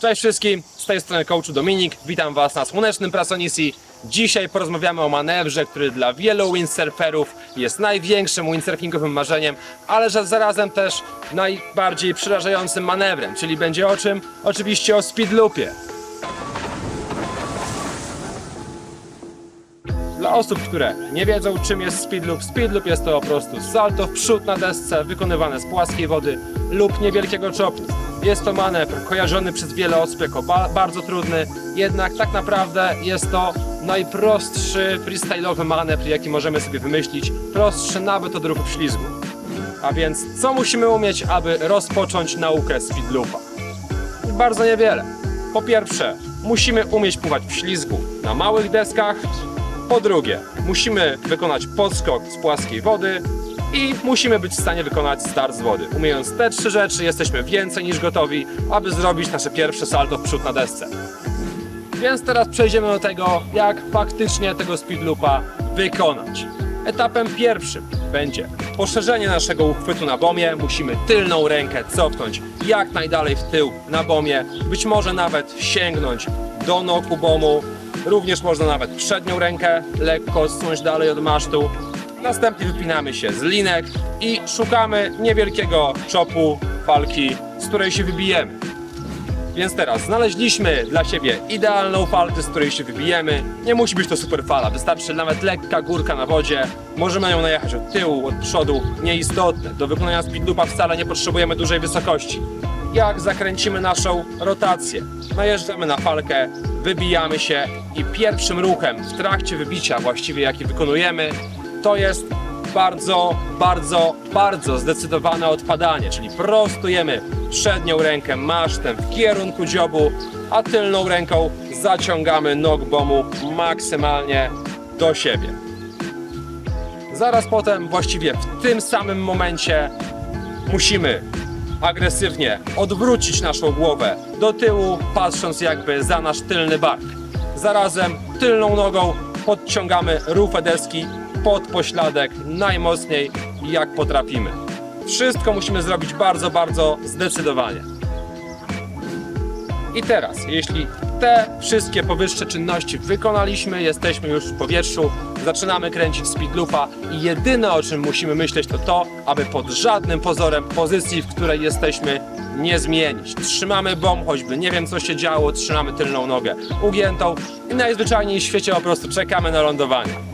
Cześć wszystkim, z tej strony coachu Dominik, witam Was na słonecznym Prasonisi. Dzisiaj porozmawiamy o manewrze, który dla wielu windsurferów jest największym windsurfingowym marzeniem, ale że zarazem też najbardziej przerażającym manewrem, czyli będzie o czym? Oczywiście o speedloopie. Dla osób, które nie wiedzą czym jest speedloop, speedloop jest to po prostu salto w przód na desce wykonywane z płaskiej wody lub niewielkiego czopu. Jest to manewr kojarzony przez wiele osób jako ba bardzo trudny, jednak tak naprawdę jest to najprostszy freestyle'owy manewr, jaki możemy sobie wymyślić, prostszy nawet od ruchu w ślizgu. A więc co musimy umieć, aby rozpocząć naukę speedloopa? Bardzo niewiele. Po pierwsze, musimy umieć pływać w ślizgu na małych deskach. Po drugie, musimy wykonać podskok z płaskiej wody i musimy być w stanie wykonać start z wody. Umiejąc te trzy rzeczy, jesteśmy więcej niż gotowi, aby zrobić nasze pierwsze salto w przód na desce. Więc teraz przejdziemy do tego, jak faktycznie tego speedloopa wykonać. Etapem pierwszym będzie poszerzenie naszego uchwytu na bomie. Musimy tylną rękę cofnąć jak najdalej w tył na bomie, być może nawet sięgnąć do noku bomu. Również można nawet przednią rękę lekko zsunąć dalej od masztu. Następnie wypinamy się z linek i szukamy niewielkiego czopu falki, z której się wybijemy. Więc teraz znaleźliśmy dla siebie idealną falkę, z której się wybijemy. Nie musi być to super fala, wystarczy nawet lekka górka na wodzie. Możemy nią najechać od tyłu, od przodu, nieistotne. Do wykonania speedloopa wcale nie potrzebujemy dużej wysokości. Jak zakręcimy naszą rotację, najeżdżamy na falkę, wybijamy się i pierwszym ruchem w trakcie wybicia właściwie jaki wykonujemy, to jest bardzo, bardzo, bardzo zdecydowane odpadanie, czyli prostujemy przednią rękę masztem w kierunku dziobu, a tylną ręką zaciągamy nóg bomu maksymalnie do siebie. Zaraz potem, właściwie w tym samym momencie, musimy agresywnie odwrócić naszą głowę do tyłu, patrząc jakby za nasz tylny bark. Zarazem tylną nogą podciągamy rufę deski pod pośladek najmocniej jak potrafimy. Wszystko musimy zrobić bardzo, bardzo zdecydowanie. I teraz, jeśli te wszystkie powyższe czynności wykonaliśmy, jesteśmy już w powietrzu, zaczynamy kręcić speedloopa i jedyne o czym musimy myśleć to to, aby pod żadnym pozorem pozycji, w której jesteśmy, nie zmienić. Trzymamy bomb, choćby nie wiem co się działo, trzymamy tylną nogę ugiętą i najzwyczajniej w świecie po prostu czekamy na lądowanie.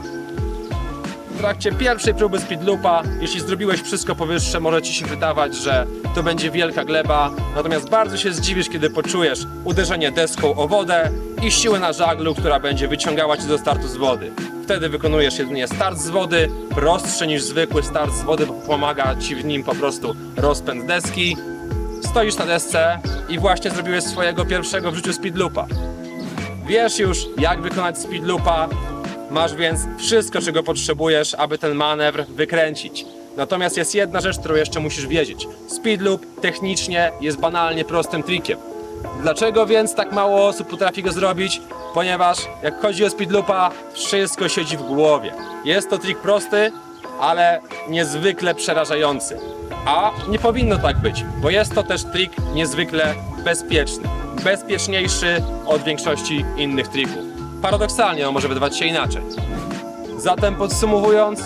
Trakcie pierwszej próby speedloopa, jeśli zrobiłeś wszystko powyższe, może ci się wydawać, że to będzie wielka gleba, natomiast bardzo się zdziwisz, kiedy poczujesz uderzenie deską o wodę i siłę na żaglu, która będzie wyciągała cię do startu z wody. Wtedy wykonujesz jedynie start z wody, prostszy niż zwykły start z wody, bo pomaga ci w nim po prostu rozpęd deski. Stoisz na desce i właśnie zrobiłeś swojego pierwszego w życiu speedloopa. Wiesz już, jak wykonać speedloopa, masz więc wszystko, czego potrzebujesz, aby ten manewr wykręcić. Natomiast jest jedna rzecz, którą jeszcze musisz wiedzieć. Speedloop technicznie jest banalnie prostym trikiem. Dlaczego więc tak mało osób potrafi go zrobić? Ponieważ jak chodzi o speedloopa, wszystko siedzi w głowie. Jest to trik prosty, ale niezwykle przerażający. A nie powinno tak być, bo jest to też trik niezwykle bezpieczny. Bezpieczniejszy od większości innych trików. Paradoksalnie on może wydawać się inaczej. Zatem podsumowując,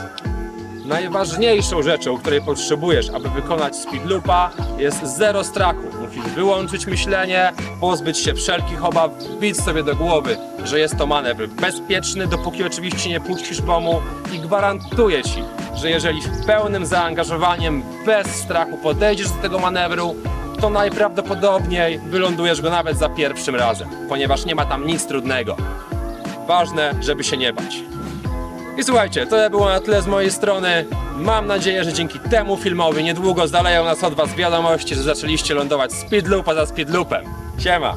najważniejszą rzeczą, której potrzebujesz, aby wykonać speedloopa jest zero strachu. Musisz wyłączyć myślenie, pozbyć się wszelkich obaw, wbić sobie do głowy, że jest to manewr bezpieczny, dopóki oczywiście nie puścisz bomu i gwarantuję Ci, że jeżeli w pełnym zaangażowaniem, bez strachu podejdziesz do tego manewru, to najprawdopodobniej wylądujesz go nawet za pierwszym razem, ponieważ nie ma tam nic trudnego. Ważne, żeby się nie bać. I słuchajcie, to było na tyle z mojej strony. Mam nadzieję, że dzięki temu filmowi niedługo zaleją nas od Was wiadomości, że zaczęliście lądować speedloopa za speedloopem. Siema!